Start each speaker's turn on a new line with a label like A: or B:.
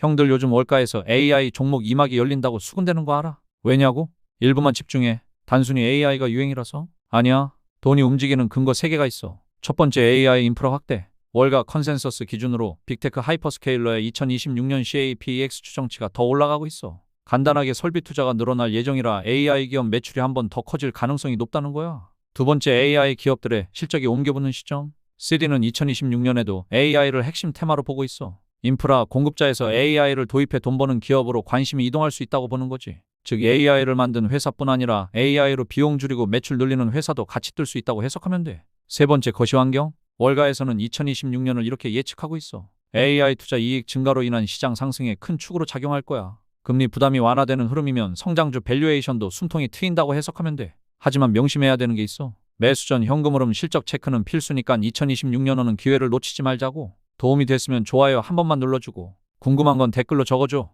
A: 형들 요즘 월가에서 AI 종목 2막이 열린다고 수군대는 거 알아? 왜냐고? 일부만 집중해. 단순히 AI가 유행이라서? 아니야. 돈이 움직이는 근거 3개가 있어. 첫 번째 AI 인프라 확대. 월가 컨센서스 기준으로 빅테크 하이퍼스케일러의 2026년 CAPEX 추정치가 더 올라가고 있어. 간단하게 설비 투자가 늘어날 예정이라 AI 기업 매출이 한 번 더 커질 가능성이 높다는 거야. 두 번째 AI 기업들의 실적이 옮겨붙는 시점. CD는 2026년에도 AI를 핵심 테마로 보고 있어. 인프라 공급자에서 AI를 도입해 돈 버는 기업으로 관심이 이동할 수 있다고 보는 거지. 즉 AI를 만든 회사뿐 아니라 AI로 비용 줄이고 매출 늘리는 회사도 같이 뜰 수 있다고 해석하면 돼. 세 번째 거시환경. 월가에서는 2026년을 이렇게 예측하고 있어. AI 투자 이익 증가로 인한 시장 상승에 큰 축으로 작용할 거야. 금리 부담이 완화되는 흐름이면 성장주 밸류에이션도 숨통이 트인다고 해석하면 돼. 하지만 명심해야 되는 게 있어. 매수 전 현금 흐름 실적 체크는 필수니까 2026년에는 기회를 놓치지 말자고. 도움이 됐으면 좋아요 한 번만 눌러주고 궁금한 건 댓글로 적어줘.